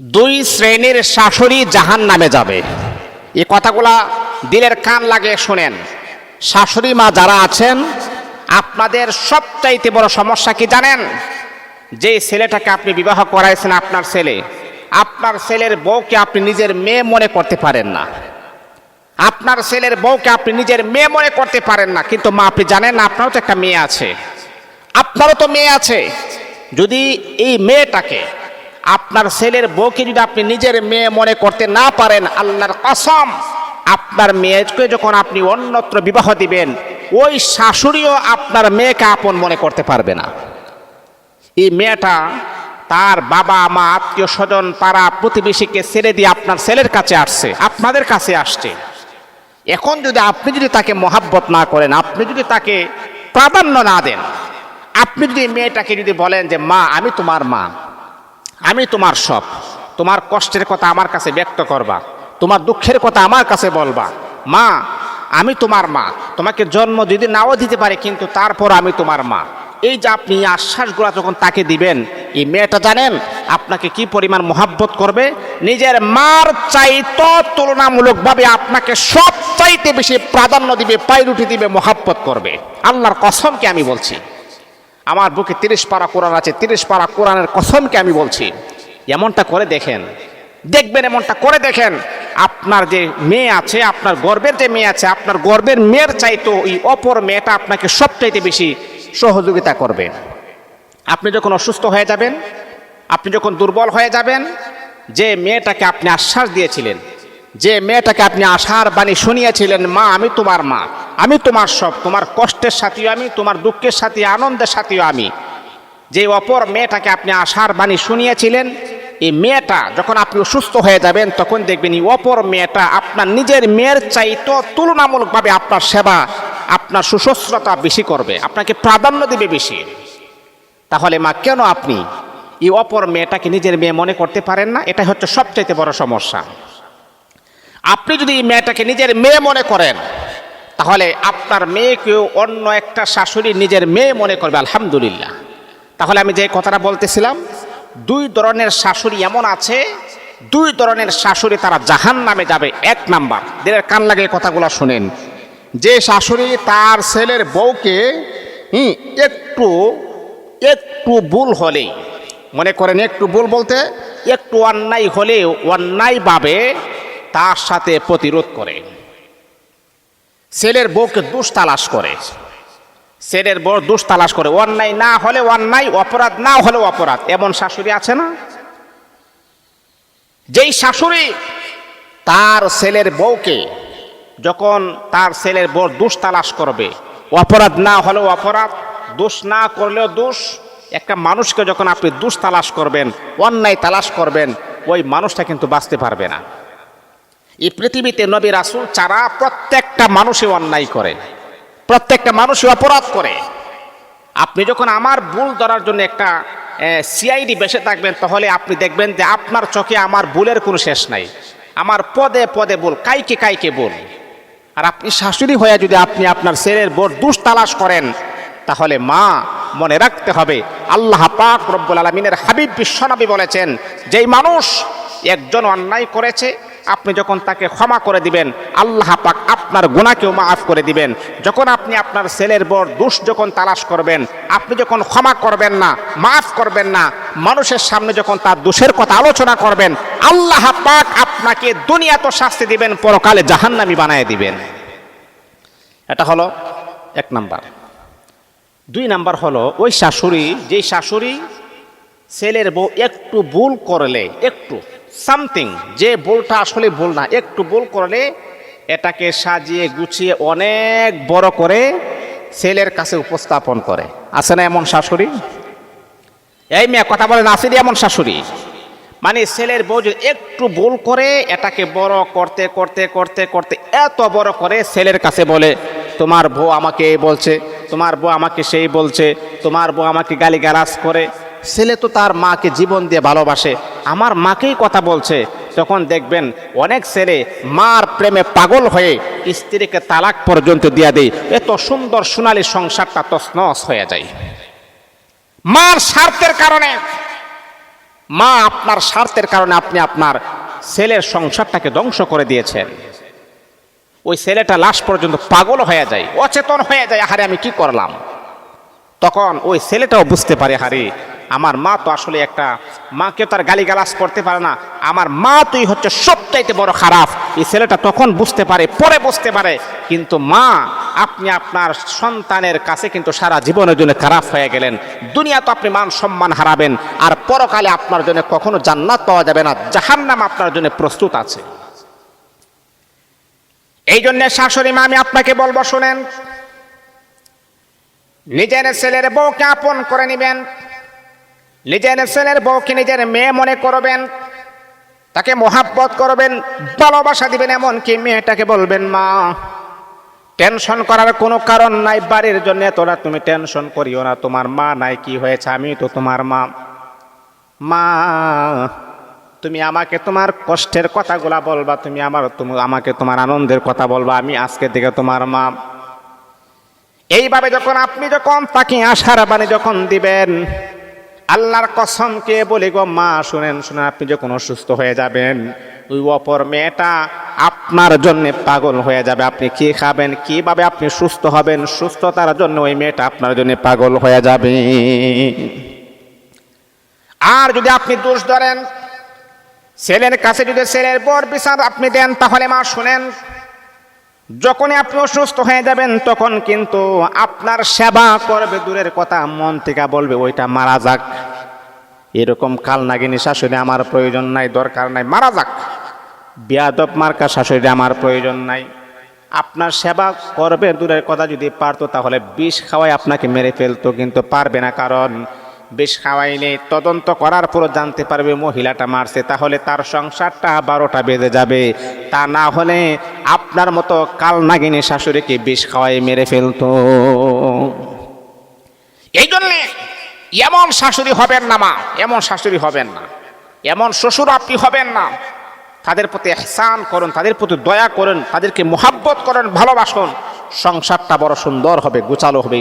দুই শ্রেণির শাশুড়ি জাহান নামে যাবে। এই কথাগুলা দিলের কান লাগে শোনেন। শাশুড়ি মা যারা আছেন, আপনাদের সবচাইতে বড় সমস্যা কি জানেন? যে ছেলেটাকে আপনি বিবাহ করাইছেন আপনার ছেলে, আপনার ছেলের বউকে আপনি নিজের মেয়ে মনে করতে পারেন না। আপনার ছেলের বউকে আপনি নিজের মেয়ে মনে করতে পারেন না। কিন্তু মা, আপনি জানেন না আপনারও তো একটা মেয়ে আছে। আপনারও তো মেয়ে আছে। যদি এই মেয়েটাকে আপনার ছেলের বউকে যদি আপনি নিজের মেয়ে মনে করতে না পারেন, আল্লাহর কসম, আপনার মেয়েকে যখন আপনি অন্যত্র বিবাহ দিবেন, ওই শাশুড়িও আপনার মেয়েকে আপন মনে করতে পারবে না। এই মেয়েটা তার বাবা, মা, আত্মীয় স্বজন পাড়া প্রতিবেশীকে ছেড়ে দিয়ে আপনার ছেলের কাছে আসছে, আপনাদের কাছে আসছে। এখন যদি আপনি যদি তাকে মহাব্বত না করেন, আপনি যদি তাকে প্রাধান্য না দেন, আপনি যদি মেয়েটাকে যদি বলেন যে, মা, আমি তোমার মা। আমি তোমার সব। তোমার কষ্টের কথা আমার কাছে ব্যক্ত করবা। তোমার দুঃখের কথা আমার কাছে বলবা। মা, আমি তোমার মা। তোমাকে জন্ম যদি নাও দিতে পারে, কিন্তু তারপর আমি তোমার মা। এই যে আপনি আশ্বাসগুলো যখন তাকে দিবেন, এই মেয়েটা জানেন আপনাকে কি পরিমাণ মোহাব্বত করবে? নিজের মার চাইতো তুলনামূলকভাবে আপনাকে সব চাইতে বেশি প্রাধান্য দিবে পাইরুটি দিবে, মোহাব্বত করবে। আল্লাহর কসমকে আমি বলছি? আমার বুকে তিরিশ পারা কোরআন আছে, তিরিশ পারা কোরআনের কসমকে আমি বলছি। এমনটা করে দেখেন। দেখবেন এমনটা করে দেখেন। আপনার যে মেয়ে আছে, আপনার গর্বের যে মেয়ে আছে, আপনার গর্বের মেয়ের চাইতো ওই অপর মেয়েটা আপনাকে সবচাইতে বেশি সহযোগিতা করবে। আপনি যখন অসুস্থ হয়ে যাবেন, আপনি যখন দুর্বল হয়ে যাবেন, যে মেয়েটাকে আপনি আশ্বাস দিয়েছিলেন যে মেয়েটাকে আপনি আশার বাণী শুনিয়েছিলেন, মা, আমি তোমার মা। আমি তোমার সব। তোমার কষ্টের সাথীও আমি, তোমার দুঃখের সাথে, আনন্দের সাথীও আমি। যে অপর মেয়েটাকে আপনি আশার বাণী শুনিয়েছিলেন, এই মেয়েটা যখন আপনি সুস্থ হয়ে যাবেন, তখন দেখবেন এই অপর মেয়েটা আপনার নিজের মেয়ের চাইতো তুলনামূলকভাবে আপনার সেবা, আপনার সুশস্ত্রতা বেশি করবে, আপনাকে প্রাধান্য দেবে বেশি। তাহলে মা, কেন আপনি এই অপর মেয়েটাকে নিজের মেয়ে মনে করতে পারেন না? এটা হচ্ছে সবচাইতে বড় সমস্যা। আপনি যদি এই মেয়েটাকে নিজের মেয়ে মনে করেন, তাহলে আপনার মেয়েকেও অন্য একটা শাশুড়ি নিজের মেয়ে মনে করবে, আলহামদুলিল্লাহ। তাহলে আমি যে কথাটা বলতেছিলাম, দুই ধরনের শাশুড়ি এমন আছে, দুই ধরনের শাশুড়ি তারা জাহান নামে যাবে, এক নাম্বার। দিলের কান লাগে কথাগুলো শুনেন। যে শাশুড়ি তার ছেলের বউকে, হুম, একটু একটু ভুল হলেই, মনে করেন একটু ভুল বলতে, একটু অন্যায় হলেও অন্যায়ভাবে তার সাথে প্রতিরোধ করে। ছেলের বউকে দুষ তালাশ করে। ছেলের বউ দুষ তালাশ করে। অন্যায় না হলে অন্যায়, অপরাধ না হলে অপরাধ। এমন শাশুড়ি আছে না? যেই শাশুড়ি তার ছেলের বউকে যখন তার ছেলের বউ দুষ তালাশ করবে, অপরাধ না হলেও অপরাধ, দোষ না করলেও দোষ, একটা মানুষকে যখন আপনি দুষ তালাশ করবেন, অন্যায় তালাশ করবেন, ওই মানুষটা কিন্তু বাঁচতে পারবে না। এই পৃথিবীতে নবী রাসুল ছাড়া প্রত্যেকটা মানুষই অন্যায় করে, প্রত্যেকটা মানুষই অপরাধ করে। আপনি যখন আমার ভুল ধরার জন্য একটা সিআইডি বেসে থাকবেন, তাহলে আপনি দেখবেন যে আপনার চোখে আমার ভুলের কোনো শেষ নাই। আমার পদে পদে বল কাইকে কাইকে বল আর আপনি শাশুড়ি হয়ে যদি আপনি আপনার ছেলের বোর দুষ তালাশ করেন, তাহলে মা মনে রাখতে হবে, আল্লাহ পাক রব্বুল আলমিনের হাবিব বিশ্বনবী বলেছেন, যেই মানুষ একজন অন্যায় করেছে আপনি যখন তাকে ক্ষমা করে দিবেন, আল্লাহ পাক আপনার গুণাকেও মাফ করে দিবেন। যখন আপনি আপনার ছেলের বর দোষ যখন তালাশ করবেন, আপনি যখন ক্ষমা করবেন না, মাফ করবেন না, মানুষের সামনে যখন তার দোষের কথা আলোচনা করবেন, আল্লাহ পাক আপনাকে দুনিয়া তো শাস্তি দিবেন, পরকালে জাহান্নামি বানায় দিবেন। এটা হলো এক নাম্বার। দুই নাম্বার হলো, ওই শাশুড়ি, যেই শাশুড়ি ছেলের বউ একটু ভুল করলে, একটু সামথিং, যে ভুলটা আসলে ভুল না, একটু ভুল করলে এটাকে সাজিয়ে গুছিয়ে অনেক বড় করে ছেলের কাছে উপস্থাপন করে। আছে না এমন শাশুড়ি? এই মেয়ে কথা বলেন আসেনি এমন শাশুড়ি? মানে ছেলের বউ যদি একটু ভুল করে, এটাকে বড় করতে করতে করতে করতে এত বড় করে ছেলের কাছে বলে, তোমার বউ আমাকে এই বলছে, তোমার বউ আমাকে সেই বলছে, তোমার বউ আমাকে গালি গালাজ করে। ছেলে তো তার মাকে জীবন দিয়ে ভালোবাসে। আমার মাকেই কথা বলছে। তখন দেখবেন অনেক ছেলে মার প্রেমে পাগল হয়ে স্ত্রীকে তালাক পর্যন্ত দিয়ে দেয়। এত সুন্দর সোনালী সংসারটা তছনছ হয়ে যায়। মার স্বার্থের কারণে, মা আপনার স্বার্থের কারণে আপনি আপনার ছেলের সংসারটাকে ধ্বংস করে দিয়েছেন। ওই ছেলেটা লাশ পর্যন্ত পাগল হয়ে যায়, অচেতন হয়ে যায়, আহারে আমি কি করলাম? তখন ওই ছেলেটাও বুঝতে পারে, হারে, আমার মা তো আসলে একটা মাকে তার গালিগালাজ করতে পারে না। আমার মা তুই হচ্ছে সবচাইতে বড় খারাপ। এই ছেলেটা তখন বুঝতে পারে, পরে বুঝতে পারে। কিন্তু মা, আপনি আপনার সন্তানের কাছে কিন্তু সারা জীবনের জন্য খারাপ হয়ে গেলেন। দুনিয়া তো আপনি মান সম্মান হারাবেন। আর পরকালে আপনার জন্য কখনো জান্নাত পাওয়া যাবে না। জাহান্নাম আপনার জন্য প্রস্তুত আছে। এই জন্য শাশুড়ি মা, আমি আপনাকে বলব, শোনেন নিজের ছেলের বউকে আপন করে নেবেন। নিজের ছেলের বউকে নিজের মেয়ে মনে করবেন। তাকে মোহাব্বত করবেন, ভালোবাসা দিবেন, এমনকি মেয়েটাকে বলবেন, মা, টেনশন করার কোনো কারণ নাই, বাড়ির জন্য তোরা তুমি টেনশন করিও না। তোমার মা নাই, কি হয়েছে? আমি তো তোমার মা। মা, তুমি আমাকে তোমার কষ্টের কথাগুলা বলবা, তুমি আমার আমাকে তোমার আনন্দের কথা বলবা। আমি আজকে থেকে তোমার মা। এইভাবে যখন আপনি যখন তাকে আশার বাণী যখন দিবেন, আল্লাহর কসমকে বলি গো, মা, শুনেন শুনেন, আপনি যখন অসুস্থ হয়ে যাবেন, ওই অপর মেয়েটা আপনার জন্য পাগল হয়ে যাবে। আপনি কি খাবেন? কীভাবে আপনি সুস্থ হবেন? সুস্থতার জন্য ওই মেয়েটা আপনার জন্য পাগল হয়ে যাবে। আর যদি আপনি দোষ ধরেন, ছেলের কাছে যদি ছেলের বর বিচার আপনি দেন, তাহলে মা, শুনেন যখনই আপনি অসুস্থ হয়ে যাবেন, তখন কিন্তু আপনার সেবা করবে দূরের কথা, মন থেকে বলবে, ওইটা মারা যাক। এরকম কাল নাগিনী শাশুড়ি আমার প্রয়োজন নাই, দরকার নাই, মারা যাক। বিয়াদব মার্কা শাশুড়ি আমার প্রয়োজন নাই। আপনার সেবা করবে দূরের কথা যদি পারতো, তাহলে বিষ খাওয়াই আপনাকে মেরে ফেলতো, কিন্তু পারবে না, কারণ বিষ খাওয়াইলে তদন্ত করার পর জানতে পারবে মহিলাটা মারছে, তাহলে তার সংসারটা বারোটা বেজে যাবে। তা না হলে আপনার মতো কাল নাগিনী শাশুড়িকে বিষ খাওয়াই মেরে ফেলতো। এই জন্যে এমন শাশুড়ি হবেন না মা, এমন শাশুড়ি হবেন না। এমন শ্বশুর আপনি হবেন না। তাদের প্রতি এহসান করুন, তাদের প্রতি দয়া করুন, তাদেরকে মোহাব্বত করেন, ভালোবাসুন। সংসারটা বড় সুন্দর হবে গোচালো হবে